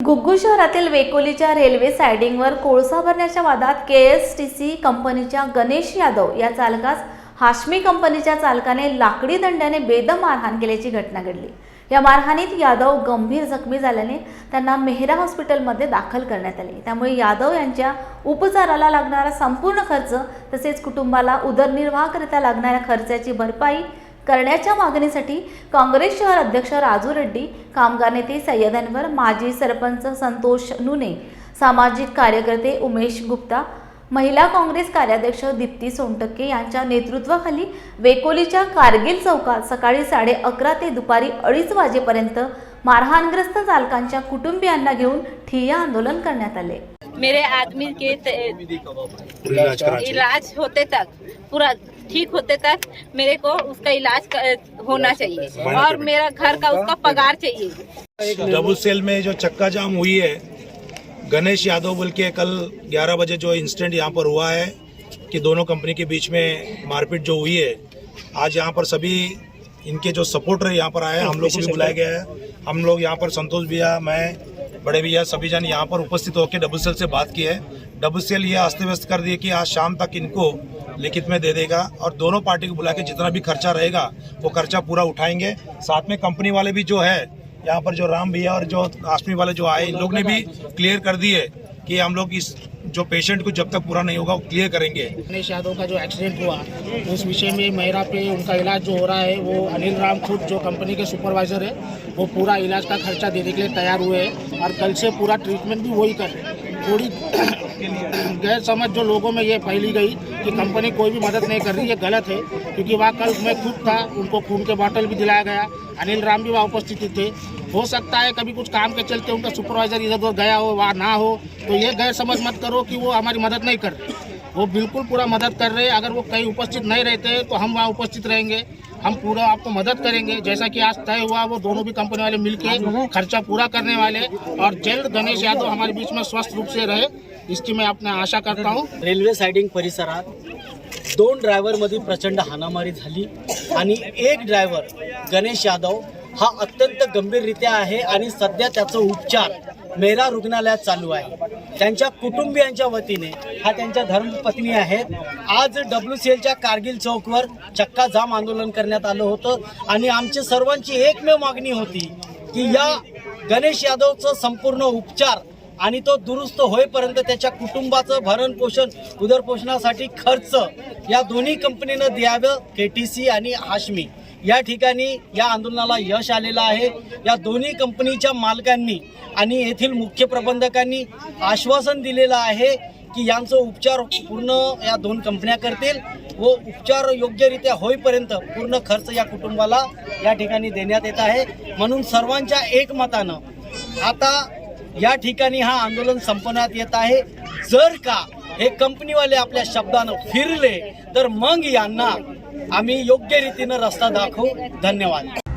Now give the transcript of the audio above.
घुग्गू शहरातील वेकोलीच्या रेल्वे सायडिंगवर कोळसा भरण्याच्या वादात के एस टी सी कंपनीच्या गणेश यादव या चालकास हाशमी कंपनीच्या चालकाने लाकडी दंड्याने बेदम मारहाण केल्याची घटना घडली. या मारहाणीत यादव गंभीर जखमी झाल्याने त्यांना मेहरा हॉस्पिटलमध्ये दाखल करण्यात आले. त्यामुळे यादव यांच्या उपचाराला लागणारा संपूर्ण खर्च तसेच कुटुंबाला उदरनिर्वाहाकरिता लागणाऱ्या खर्चाची भरपाई करण्याच्या मागणीसाठी काँग्रेस शहर अध्यक्ष राजू रेड्डी कामगार नेते सय्यद अनवर माजी सरपंच संतोष नुने सामाजिक कार्यकर्ते उमेश गुप्ता महिला काँग्रेस कार्याध्यक्ष दीप्ती सोनटक्के यांच्या नेतृत्वाखाली वेकोलीच्या कारगिल चौकात सकाळी साडे अकरा ते दुपारी अडीच वाजेपर्यंत मारहाणग्रस्त चालकांच्या कुटुंबियांना घेऊन ठिय्या आंदोलन करण्यात आले. मेरे आदमी के इलाज होते तक पूरा ठीक होते तक मेरे को उसका इलाज होना चाहिए और मेरा घर का उसका पगार चाहिए। डबल सेल में जो चक्का जाम हुई है गणेश यादव बोल के कल 11 बजे जो इंसिडेंट यहाँ पर हुआ है कि दोनों कंपनी के बीच में मारपीट जो हुई है आज यहाँ पर सभी इनके जो सपोर्टर यहाँ पर आए हैं, हम लोग को भी बुलाया गया है। हम लोग यहाँ पर संतोष भैया मैं बड़े भैया, सभी जन यहाँ पर उपस्थित होकर डबल सेल से बात की है। डबल सेल ये अस्त व्यस्त कर दिए कि आज शाम तक इनको लिखित में दे देगा और दोनों पार्टी को बुला के जितना भी खर्चा रहेगा, वो खर्चा पूरा उठाएँगे। साथ में कंपनी वाले भी जो है, यहाँ पर जो राम भैया और जो आसमी वाले जो आए, इन लोग ने भी क्लियर कर दिए कि हम लोग इस जो पेशेंट को जब तक पूरा नहीं होगा, वो क्लियर करेंगे। गणेश यादव का जो एक्सीडेंट हुआ, उस विषय में मेरा पे उनका इलाज जो हो रहा है, वो अनिल राम खुद जो कंपनी के सुपरवाइजर है, वो पूरा इलाज का खर्चा देने के लिए तैयार हुए हैं और कल से पूरा ट्रीटमेंट भी वही कर रहे हैं। थोड़ी गैर समझ जो लोगों में ये फैली गई कि कंपनी कोई भी मदद नहीं कर रही, ये गलत है। क्योंकि वहाँ कल मैं खुद था, उनको खून के बॉटल भी दिलाया गया, अनिल राम भी वहाँ उपस्थित थे। हो सकता है कभी कुछ काम के चलते उनका सुपरवाइजर इधर उधर गया हो, वहाँ ना हो तो ये गैर समझ मत करो कि वो हमारी मदद नहीं कर वो बिल्कुल पूरा मदद कर रहे हैं अगर वो कहीं उपस्थित नहीं रहते तो हम वहाँ उपस्थित रहेंगे। हम पूरा आपको मदद करेंगे। जैसा कि आज तय हुआ वो दोनों भी कंपनी वाले मिलके खर्चा पूरा करने वाले और जल्द गणेश यादव हमारे बीच में स्वस्थ रूप से रहे इसकी मैं अपना आशा करता हूँ। रेल्वे सायडिंग परिसरात दोन ड्रायव्हरमध्ये प्रचंड हाणामारी झाली आणि एक ड्रायव्हर गणेश यादव हा अत्यंत गंभीररित्या आहे आणि सध्या त्याचा उपचार मेरा रुग्णालयात चालू आहे. त्यांच्या कुटुंबियांच्या वतीने हा त्यांच्या धर्मपत्नी आहेत. आज डब्ल्यू सी एलच्या कारगिल चौकवर चक्का जाम आंदोलन करण्यात आलं होतं आणि आमची सर्वांची एकमेव मागणी होती की या गणेश यादवचं संपूर्ण उपचार आणि तो दुरुस्त होईपर्यंत त्याच्या कुटुंबाचं भरण पोषण उदरपोषणासाठी खर्च या दोन्ही कंपनीनं द्यावं के टी सी आणि हाशमी या ठिकाणी या आंदोलनाला यश आलेलं आहे. या दोन्ही कंपनीच्या मालकांनी आणि येथील मुख्य प्रबंधकांनी आश्वासन दिलेलं आहे की यांचं उपचार पूर्ण या दोन कंपन्या करतील व उपचार योग्यरित्या होईपर्यंत पूर्ण खर्च या कुटुंबाला या ठिकाणी देण्यात येत आहे. म्हणून सर्वांच्या एकमतानं आता या ठिकाणी हा आंदोलन संपवण्यात येत आहे. जर का हे कंपनीवाले आपल्या शब्दानं फिरले तर मग यांना आम्ही योग्य रीतीनं रस्ता दाखवू. धन्यवाद.